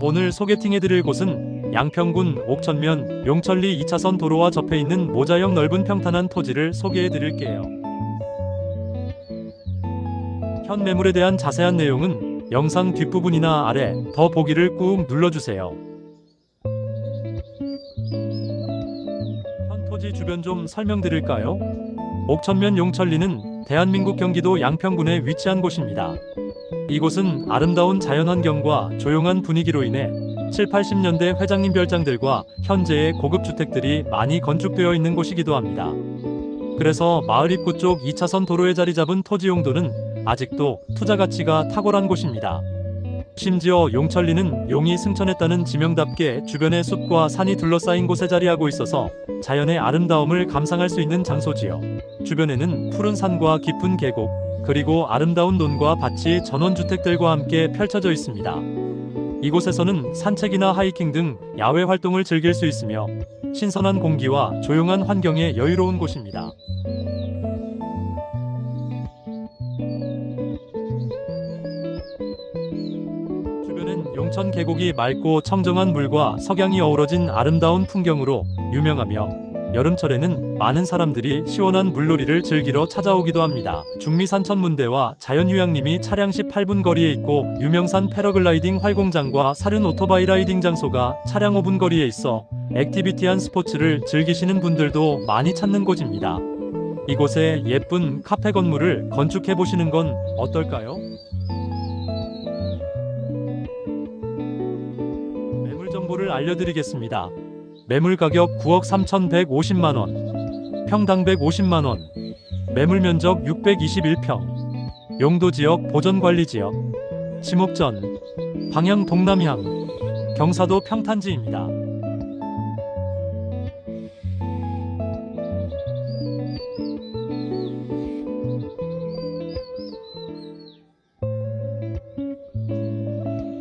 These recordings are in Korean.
오늘 소개팅해드릴 곳은 양평군 옥천면 용천리 2차선 도로와 접해 있는 모자형 넓은 평탄한 토지를 소개해드릴게요. 현 매물에 대한 자세한 내용은 영상 뒷부분이나 아래 더 보기를 꾹 눌러주세요. 현 토지 주변 좀 설명드릴까요? 옥천면 용천리는 대한민국 경기도 양평군에 위치한 곳입니다. 이곳은 아름다운 자연환경과 조용한 분위기로 인해 7, 80년대 회장님 별장들과 현재의 고급 주택들이 많이 건축되어 있는 곳이기도 합니다. 그래서 마을 입구 쪽 2차선 도로에 자리 잡은 토지 용도는 아직도 투자 가치가 탁월한 곳입니다. 심지어 용천리는 용이 승천했다는 지명답게 주변에 숲과 산이 둘러싸인 곳에 자리하고 있어서 자연의 아름다움을 감상할 수 있는 장소지요. 주변에는 푸른 산과 깊은 계곡, 그리고 아름다운 논과 밭이 전원주택들과 함께 펼쳐져 있습니다. 이곳에서는 산책이나 하이킹 등 야외 활동을 즐길 수 있으며 신선한 공기와 조용한 환경에 여유로운 곳입니다. 주변은 용천 계곡이 맑고 청정한 물과 석양이 어우러진 아름다운 풍경으로 유명하며 여름철에는 많은 사람들이 시원한 물놀이를 즐기러 찾아오기도 합니다. 중미산 천문대와 자연휴양림이 차량 18분 거리에 있고 유명산 패러글라이딩 활공장과 사륜 오토바이 라이딩 장소가 차량 5분 거리에 있어 액티비티한 스포츠를 즐기시는 분들도 많이 찾는 곳입니다. 이곳에 예쁜 카페 건물을 건축해 보시는 건 어떨까요? 매물 정보를 알려드리겠습니다. 매물 가격 9억 3,150만 원, 평당 150만 원, 매물 면적 621평, 용도 지역 보전 관리 지역, 지목전, 방향 동남향, 경사도 평탄지입니다.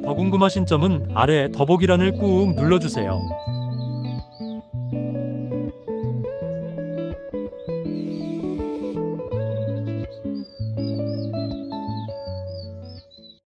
더 궁금하신 점은 아래 더보기란을 꾹 눌러주세요.